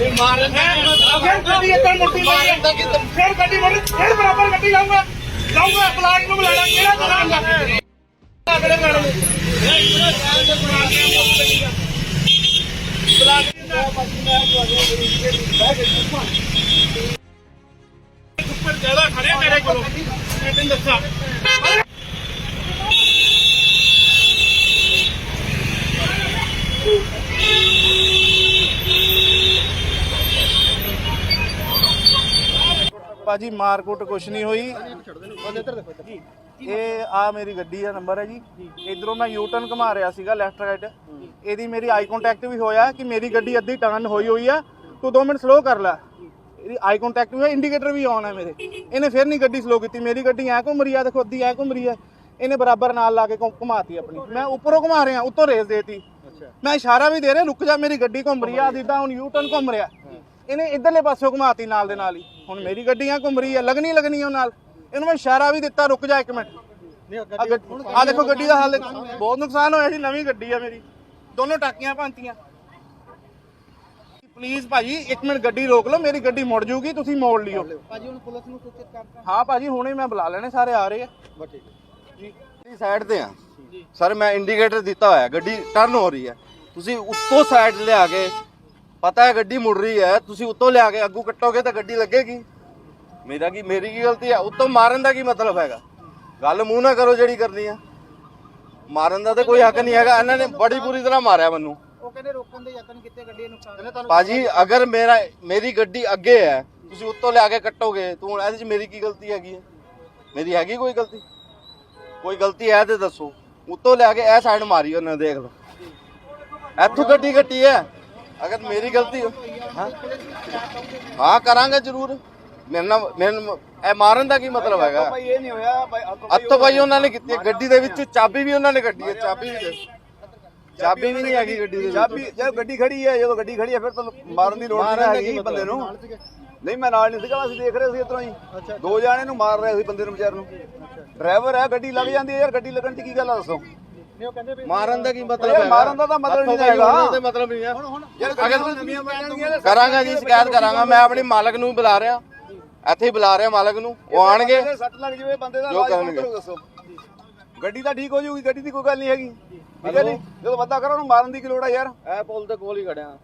ਫਿਰ ਗੱਡੀ ਇੱਧਰ ਮੁੱਟੀ ਮਾਰੀ ਫਿਰ ਗੱਡੀ ਮੁੱਟੀ ਫਿਰ ਬਰਾਬਰ ਗੱਡੀ ਲਾਉਂਗਾ ਲਾਉਂਗਾ ਪਲਾਟ ਨੂੰ ਬੁਲਾਣਾ ਕਿਹੜਾ ਕਰਾਂਗਾ ਕਿਹੜੇ ਮੈਡਮ ਉੱਪਰ ਜ਼ਿਆਦਾ ਖੜੇ ਮੇਰੇ ਕੋਲੋਂ। ਮੈਂ ਤੈਨੂੰ ਦੱਸਾਂ। ਭਾਜੀ ਮਾਰਕੁੱਟ ਕੁਛ ਨਹੀਂ ਹੋਈ। ਇਹ ਆ ਮੇਰੀ ਗੱਡੀ ਦਾ ਨੰਬਰ ਹੈ ਜੀ। ਇਧਰੋਂ ਮੈਂ ਯੂ ਟਰਨ ਘੁਮਾ ਰਿਹਾ ਸੀਗਾ ਲੈਫਟ ਰਾਈਟ ਇਹਦੀ ਮੇਰੀ ਆਈ ਕੰਟੈਕਟ ਵੀ ਹੋਇਆ ਕਿ ਮੇਰੀ ਗੱਡੀ ਅੱਧੀ ਟਰਨ ਹੋਈ ਹੋਈ ਆ। ਤੂੰ 2 ਮਿੰਟ ਸਲੋ ਕਰ ਲੈ। ਇਹਦੀ ਆਈ ਕੰਟੈਕਟ ਵੀ ਹੋਇਆ ਇੰਡੀਕੇਟਰ ਵੀ ਆਨ ਹੈ ਮੇਰੇ। ਇਹਨੇ ਫਿਰ ਨਹੀਂ ਗੱਡੀ ਸਲੋ ਕੀਤੀ। ਮੇਰੀ ਗੱਡੀ ਐ ਘੁੰਮ ਰਹੀ ਆ, ਦੇਖੋ ਅੱਧੀ ਐ ਘੁੰਮ ਰਹੀ ਆ। ਇਹਨੇ ਬਰਾਬਰ ਨਾਲ ਲਾ ਕੇ ਘੁਮਾਤੀ ਆਪਣੀ। ਮੈਂ ਉੱਪਰੋਂ ਘੁਮਾ ਰਿਹਾ, ਉੱਤੋਂ ਰੇਸ ਦੇਤੀ। ਮੈਂ ਇਸ਼ਾਰਾ ਵੀ ਦੇ ਰਿਹਾ, ਰੁਕ ਜਾ, ਮੇਰੀ ਗੱਡੀ ਘੁੰਮ ਰਹੀ ਆ ਜਿੱਦਾਂ ਹੁਣ ਯੂ ਟਰਨ ਘੁੰਮ ਰਿਹਾ। ਇਹਨੇ ਇਧਰਲੇ ਪਾਸਿਓਂ ਘੁਮਾਤੀ ਨਾਲ ਦੇ ਨਾਲ ਹੀ। ਹੁਣ ਮੇਰੀ ਗੱਡੀ ਆ ਘੁੰਮ ਰਹੀ ਆ ਲੱਗਣੀ ਲੱਗਣੀ ਉਹ ਨਾਲ। ਇਹਨੂੰ ਮੈਂ ਇਸ਼ਾਰਾ ਵੀ ਦਿੱਤਾ ਰੁਕ ਜਾ ਇੱਕ ਮਿੰਟ। ਆ ਦੇਖੋ ਗੱਡੀ ਦਾ ਹਾਲ। ਬਹੁਤ ਨੁਕਸਾਨ ਹੋਇਆ ਸੀ ਨਵੀਂ ਗੱਡੀ ਆ ਮੇਰੀ। ਦੋਨੋਂ ਟਾਕੀਆਂ ਭਾਂਤੀਆਂ ਪਲੀਜ਼ ਭਾਜੀ ਇੱਕ ਮਿੰਟ ਗੱਡੀ ਰੋਕ ਲਓ ਮੇਰੀ ਗੱਡੀ ਮੁੜ ਜੂਗੀ ਤੁਸੀਂ ਮੋੜ ਲਿਓ। ਭਾਜੀ ਹੁਣ ਪੁਲਿਸ ਨੂੰ ਸੂਚਿਤ ਕਰਤਾ ਹਾਂ ਭਾਜੀ ਹੁਣੇ ਮੈਂ ਬੁਲਾ ਲੈਣੇ ਸਾਰੇ ਆ ਰਹੇ ਆ। ਜੀ। ਸਾਈਡ ਤੇ ਆ। ਸਰ ਮੈਂ ਇੰਡੀਕੇਟਰ ਦਿੱਤਾ ਹੋਇਆ ਗੱਡੀ ਟਰਨ ਹੋ ਰਹੀ ਹੈ। ਤੁਸੀਂ ਉੱਤੋਂ ਸਾਈਡ ਲਿਆ ਕੇ ਪਤਾ ਹੈ ਗੱਡੀ ਮੁੜ ਰਹੀ ਹੈ ਤੁਸੀਂ ਉੱਤੋਂ ਲਿਆ ਕੇ ਅੱਗੂ ਕੱਟੋਗੇ ਤਾਂ ਗੱਡੀ ਲੱਗੇਗੀ। ਮੇਰਾ ਕੀ ਮੇਰੀ ਕੀ ਗਲਤੀ ਹੈ? ਉੱਤੋਂ ਮਾਰਨ ਦਾ ਕੀ ਮਤਲਬ ਹੈਗਾ? ਗੱਲ ਮੂੰਹ ਨਾ ਕਰੋ ਜਿਹੜੀ ਕਰਨੀ ਆ। ਮਾਰਨ ਦਾ ਤਾਂ ਕੋਈ ਹੱਕ ਨਹੀਂ ਹੈਗਾ। ਇਹਨਾਂ ਨੇ ਬੜੀ ਬੁਰੀ ਤਰ੍ਹਾਂ ਮਾਰਿਆ ਮੈਨੂੰ। ਉਹ ਕਹਿੰਦੇ ਰੋਕਣ ਦੇ ਯਤਨ ਕੀਤੇ ਗੱਡੀ ਨੂੰ ਨੁਕਸਾਨ ਬਾਜੀ ਅਗਰ ਮੇਰਾ ਮੇਰੀ ਗੱਡੀ ਅੱਗੇ ਹੈ ਤੁਸੀਂ ਉੱਤੋਂ ਲਿਆ ਕੇ ਕੱਟੋਗੇ ਤੂੰ ਹੁਣ ਇਹਦੇ 'ਚ ਮੇਰੀ ਕੀ ਗਲਤੀ ਹੈਗੀ ਹੈ? ਮੇਰੀ ਹੈਗੀ ਕੋਈ ਗਲਤੀ? ਕੋਈ ਗਲਤੀ ਹੈ ਤੇ ਦੱਸੋ। ਉੱਤੋਂ ਲਿਆ ਕੇ ਇਹ ਸਾਈਡ ਮਾਰੀ ਉਹਨੇ ਦੇਖ ਲਓ। ਇੱਥੋਂ ਗੱਡੀ ਕੱਟੀ ਹੈ। ਅਗਰ ਮੇਰੀ ਗਲਤੀ ਹੋ- ਹਾਂ? ਹਾਂ ਕਰਾਂਗੇ ਜ਼ਰੂਰ। ਮੇਰੇ ਨਾਲ ਮੇਰੇ ਨਾਲ- ਇਹ ਮਾਰਨ ਦਾ ਕੀ ਮਤਲਬ ਹੈਗਾ? ਭਾਈ ਇਹ ਨਹੀਂ ਹੋਇਆ ਭਾਈ ਹੱਥੋਂ ਭਾਈ ਉਹਨਾਂ ਨੇ ਕੀਤੀ ਹੈ। ਗੱਡੀ ਦੇ ਵਿੱਚ ਚਾਬੀ ਵੀ ਉਹਨਾਂ ਨੇ ਕੱਢੀ ਹੈ ਚਾਬੀ ਵੀ ਚਾਬੀ ਵੀ ਨਹੀਂ ਹੈਗੀ ਗੱਡੀ ਦੇ ਵਿੱਚ। ਚਾਬੀ ਜਦੋਂ ਗੱਡੀ ਖੜੀ ਹੈ ਜਦੋਂ ਗੱਡੀ ਖੜੀ ਹੈ ਫਿਰ ਤਾਂ ਮਾਰਨ ਦੀ ਲੋੜ ਨਹੀਂ ਹੈਗੀ ਬੰਦੇ ਨੂੰ। ਨਹੀਂ ਮੈਂ ਨਾਲ ਨਹੀਂ ਸੀਗਾ ਅਸੀਂ ਦੇਖ ਰਹੇ ਸੀ ਇਤਰੋਂ ਹੀ। ਦੋ ਜਾਣੇ ਨੂੰ ਮਾਰ ਰਹੇ ਸੀ ਬੰਦੇ ਨੂੰ ਵਿਚਾਰ ਨੂੰ। ਡਰਾਈਵਰ ਹੈ ਗੱਡੀ ਲੱਗ ਜਾਂਦੀ ਹੈ ਯਾਰ ਗੱਡੀ ਲੱਗਣ ਦੀ ਕੀ ਗੱਲ ਆ ਦੱਸੋ? ਮਾਰਨ ਦਾ ਕੀ ਮਤਲਬ ਹੈ ਮਾਰਨ ਦਾ ਤਾਂ ਮਤਲਬ ਨਹੀਂ ਹੈਗਾ। ਦਾ ਮਤਲਬ ਨਹੀਂ ਹੈ। ਜਾਣਗੀਆਂ ਕਰਾਂਗਾ ਜੀ ਸ਼ਿਕਾਇਤ ਕਰਾਂਗਾ। ਮੈਂ ਆਪਣੀ ਮਾਲਕ ਨੂੰ ਬੁਲਾ ਰਿਹਾ। ਇੱਥੇ ਹੀ ਬੁਲਾ ਰਿਹਾ ਮਾਲਕ ਨੂੰ। ਉਹ ਆਣਗੇ। ਸੱਟ ਲੱਗ ਜਵੇ ਬੰਦੇ ਦਾ ਜੋ ਇਲਾਜ ਕੌਣ ਕਰਨਗੇ। ਕਰੂਗਾ ਦੱਸੋ। ਗੱਡੀ ਤਾਂ ਠੀਕ ਹੋ ਜਾਊਗੀ ਗੱਡੀ ਦੀ ਕੋਈ ਗੱਲ ਨਹੀਂ ਹੈਗੀ। ਠੀਕ ਹੈ ਜੀ? ਜਦੋਂ ਬੰਦਾ ਕਰੋ ਉਹਨੂੰ ਮਾਰਨ ਦੀ ਕੀ ਲੋੜ ਹੈ ਯਾਰ? ਇਹ ਪੁਲ ਦੇ ਕੋਲ ਹੀ ਖੜਿਆ।